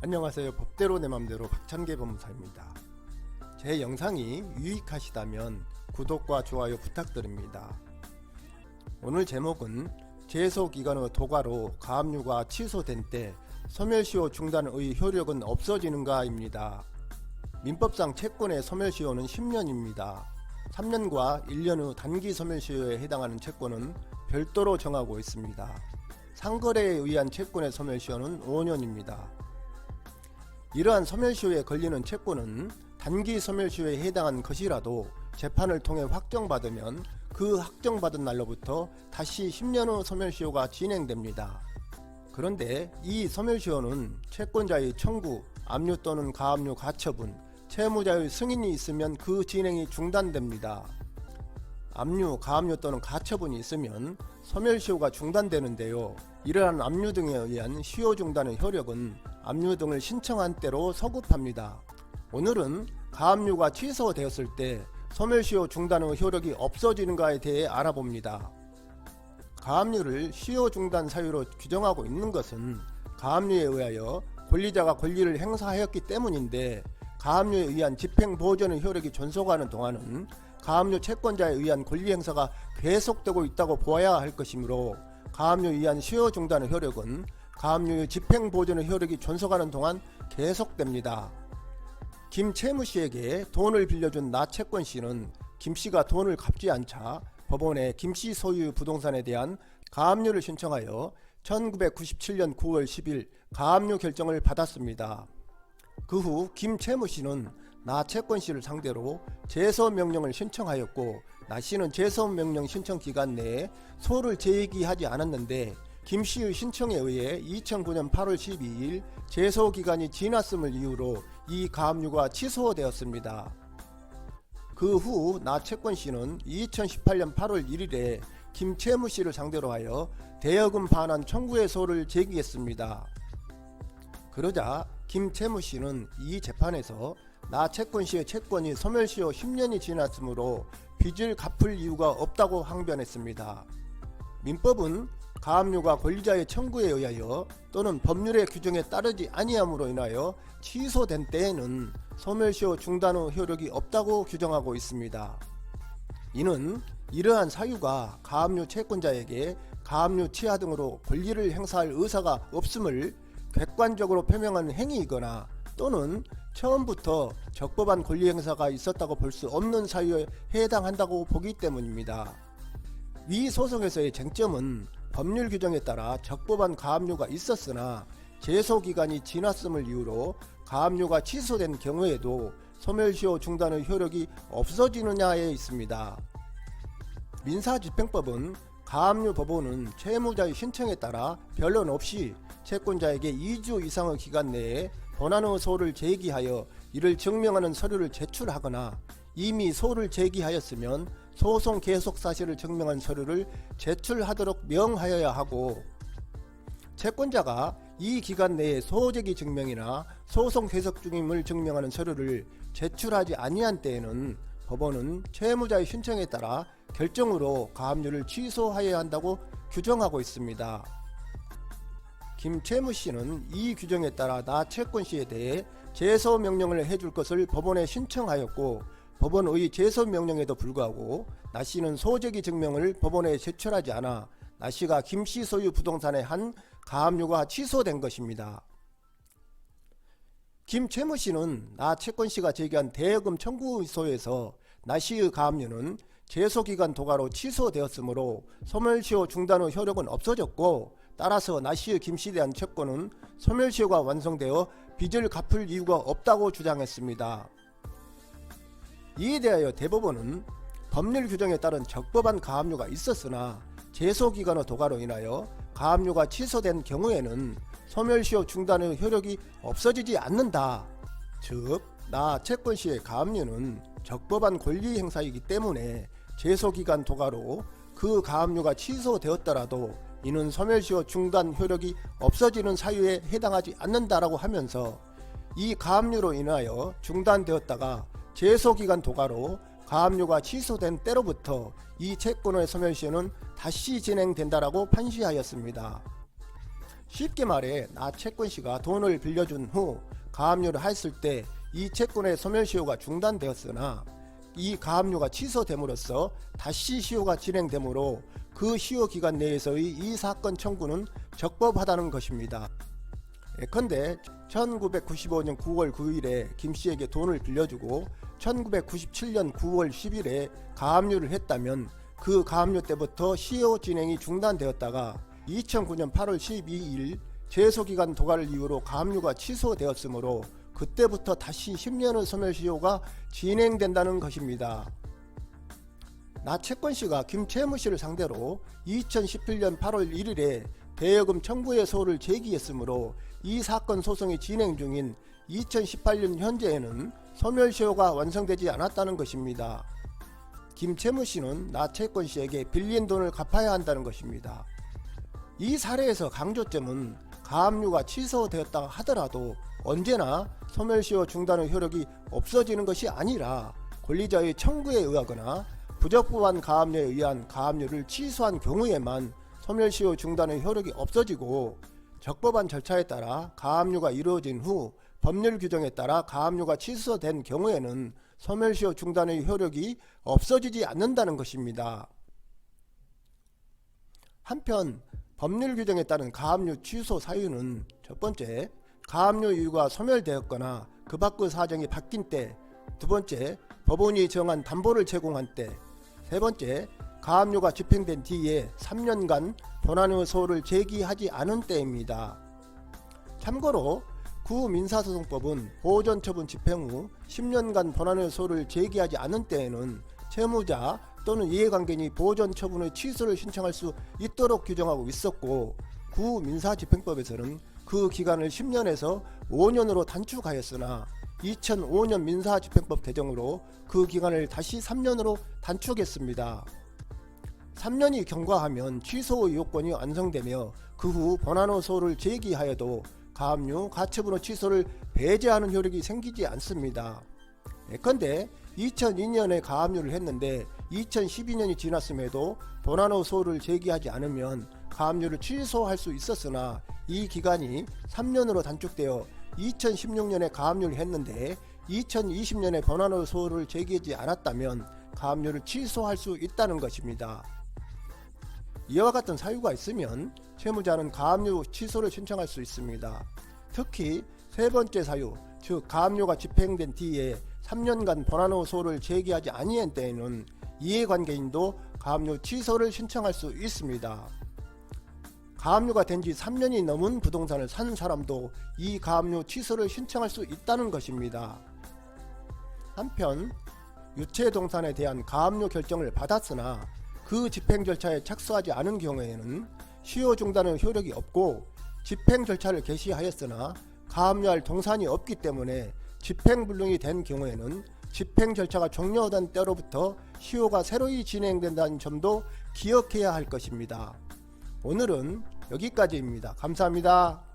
안녕하세요. 법대로 내 맘대로 박찬계 법무사입니다. 제 영상이 유익하시다면 구독과 좋아요 부탁드립니다. 오늘 제목은 제소기간의 도가로 가압류가 취소된 때 소멸시효 중단의 효력은 없어지는가입니다. 민법상 채권의 소멸시효는 10년입니다. 3년과 1년 후 단기 소멸시효에 해당하는 채권은 별도로 정하고 있습니다. 상거래에 의한 채권의 소멸시효는 5년입니다. 이러한 소멸시효에 걸리는 채권은 단기 소멸시효에 해당한 것이라도 재판을 통해 확정받으면 그 확정받은 날로부터 다시 10년 후 소멸시효가 진행됩니다. 그런데 이 소멸시효는 채권자의 청구, 압류 또는 가압류 가처분, 채무자의 승인이 있으면 그 진행이 중단됩니다. 압류, 가압류 또는 가처분이 있으면 소멸시효가 중단되는데요. 이러한 압류 등에 의한 시효 중단의 효력은 압류 등을 신청한 때로 서급합니다. 오늘은 가압류가 취소되었을 때 소멸시효 중단의 효력이 없어지는가에 대해 알아봅니다. 가압류를 시효 중단 사유로 규정하고 있는 것은 가압류에 의하여 권리자가 권리를 행사하였기 때문인데 가압류에 의한 집행 보존의 효력이 존속하는 동안은 가압류 채권자에 의한 권리 행사가 계속되고 있다고 보아야 할 것이므로 가압류에 의한 시효 중단의 효력은 가압류의 집행 보존의 효력이 존속하는 동안 계속됩니다. 김 채무 씨에게 돈을 빌려준 나 채권 씨는 김 씨가 돈을 갚지 않자 법원에 김 씨 소유 부동산에 대한 가압류를 신청하여 1997년 9월 10일 가압류 결정을 받았습니다. 그 후 김 채무 씨는 나 채권 씨를 상대로 제소 명령을 신청하였고 나 씨는 제소 명령 신청 기간 내에 소를 제기하지 않았는데 김 씨의 신청에 의해 2009년 8월 12일 제소 기간이 지났음을 이유로 이 가압류가 취소되었습니다. 그 후 나 채권 씨는 2018년 8월 1일에 김채무 씨를 상대로 하여 대여금 반환 청구의 소를 제기했습니다. 그러자 김채무 씨는 이 재판에서 나 채권 씨의 채권이 소멸시효 10년이 지났으므로 빚을 갚을 이유가 없다고 항변했습니다. 민법은 가압류가 권리자의 청구에 의하여 또는 법률의 규정에 따르지 아니함으로 인하여 취소된 때에는 소멸시효 중단 후 효력이 없다고 규정하고 있습니다. 이는 이러한 사유가 가압류 채권자에게 가압류 취하 등으로 권리를 행사할 의사가 없음을 객관적으로 표명하는 행위이거나 또는 처음부터 적법한 권리 행사가 있었다고 볼 수 없는 사유에 해당한다고 보기 때문입니다. 위 소송에서의 쟁점은 법률 규정에 따라 적법한 가압류가 있었으나 제소 기간이 지났음을 이유로 가압류가 취소된 경우에도 소멸시효 중단의 효력이 없어지느냐에 있습니다. 민사집행법은 가압류 법원은 채무자의 신청에 따라 변론 없이 채권자에게 2주 이상의 기간 내에 본안의 소를 제기하여 이를 증명하는 서류를 제출하거나 이미 소를 제기하였으면 소송 계속 사실을 증명한 서류를 제출하도록 명하여야 하고 채권자가 이 기간 내에 소제기 증명이나 소송 계속 중임을 증명하는 서류를 제출하지 아니한 때에는 법원은 채무자의 신청에 따라 결정으로 가압류를 취소하여야 한다고 규정하고 있습니다. 김채무 씨는 이 규정에 따라 나 채권 씨에 대해 제소 명령을 해줄 것을 법원에 신청하였고 법원의 제소 명령에도 불구하고 나 씨는 소재기 증명을 법원에 제출하지 않아 나 씨가 김 씨 소유 부동산의 한 가압류가 취소된 것입니다. 김채무 씨는 나 채권 씨가 제기한 대여금 청구소에서 나 씨의 가압류는 제소기간 도가로 취소되었으므로 소멸시효 중단 후 효력은 없어졌고 따라서 나 씨의 김 씨에 대한 채권은 소멸시효가 완성되어 빚을 갚을 이유가 없다고 주장했습니다. 이에 대하여 대법원은 법률 규정에 따른 적법한 가압류가 있었으나 제소기간의 도가로 인하여 가압류가 취소된 경우에는 소멸시효 중단의 효력이 없어지지 않는다. 즉, 나 채권 씨의 가압류는 적법한 권리 행사이기 때문에 제소기간 도가로 그 가압류가 취소되었더라도 이는 소멸시효 중단 효력이 없어지는 사유에 해당하지 않는다라고 하면서 이 가압류로 인하여 중단되었다가 제소기간 도가로 가압류가 취소된 때로부터 이 채권의 소멸시효는 다시 진행된다라고 판시하였습니다. 쉽게 말해 나 채권 씨가 돈을 빌려준 후 가압류를 했을 때 이 채권의 소멸시효가 중단되었으나 이 가압류가 취소됨으로써 다시 시효가 진행되므로 그 시효 기간 내에서의 이 사건 청구는 적법하다는 것입니다. 예컨대 1995년 9월 9일에 김 씨에게 돈을 빌려주고 1997년 9월 10일에 가압류를 했다면 그 가압류 때부터 시효 진행이 중단되었다가 2009년 8월 12일 제소기간 도과를 이유로 가압류가 취소되었으므로 그때부터 다시 10년의 소멸시효가 진행된다는 것입니다. 나 채권 씨가 김채무 씨를 상대로 2017년 8월 1일에 대여금 청구의 소를 제기했으므로 이 사건 소송이 진행 중인 2018년 현재에는 소멸시효가 완성되지 않았다는 것입니다. 김채무 씨는 나 채권 씨에게 빌린 돈을 갚아야 한다는 것입니다. 이 사례에서 강조점은 가압류가 취소되었다 하더라도 언제나 소멸시효 중단의 효력이 없어지는 것이 아니라 권리자의 청구에 의하거나 부적법한 가압류에 의한 가압류를 취소한 경우에만 소멸시효 중단의 효력이 없어지고 적법한 절차에 따라 가압류가 이루어진 후 법률 규정에 따라 가압류가 취소된 경우에는 소멸시효 중단의 효력이 없어지지 않는다는 것입니다. 한편 법률 규정에 따른 가압류 취소 사유는 첫 번째 가압류 이유가 소멸되었거나 그 밖의 사정이 바뀐 때, 두 번째 법원이 정한 담보를 제공한 때, 세 번째 가압류가 집행된 뒤에 3년간 본안의 소를 제기하지 않은 때입니다. 참고로 구민사소송법은 보존처분 집행 후 10년간 본안의 소를 제기하지 않은 때에는 채무자 또는 이해관계인이 보존처분의 취소를 신청할 수 있도록 규정하고 있었고 구민사집행법에서는 그 기간을 10년에서 5년으로 단축하였으나 2005년 민사집행법 개정으로 그 기간을 다시 3년으로 단축했습니다. 3년이 경과하면 취소 요건이 완성되며 그후 본안의 소를 제기하여도 가압류 가처분의 취소를 배제하는 효력이 생기지 않습니다. 예컨대 2002년에 가압류를 했는데 2012년이 지났음에도 본안의 소를 제기하지 않으면 가압류를 취소할 수 있었으나 이 기간이 3년으로 단축되어 2016년에 가압류를 했는데 2020년에 본안의 소를 제기하지 않았다면 가압류를 취소할 수 있다는 것입니다. 이와 같은 사유가 있으면 채무자는 가압류 취소를 신청할 수 있습니다. 특히 세 번째 사유, 즉 가압류가 집행된 뒤에 3년간 본안의 소를 제기하지 아니한 때에는 이해관계인도 가압류 취소를 신청할 수 있습니다. 가압류가 된 지 3년이 넘은 부동산을 산 사람도 이 가압류 취소를 신청할 수 있다는 것입니다. 한편 유체동산에 대한 가압류 결정을 받았으나 그 집행 절차에 착수하지 않은 경우에는 시효 중단의 효력이 없고 집행 절차를 개시하였으나 가압류할 동산이 없기 때문에 집행불능이 된 경우에는 집행 절차가 종료된 때로부터 시효가 새로이 진행된다는 점도 기억해야 할 것입니다. 오늘은 여기까지입니다. 감사합니다.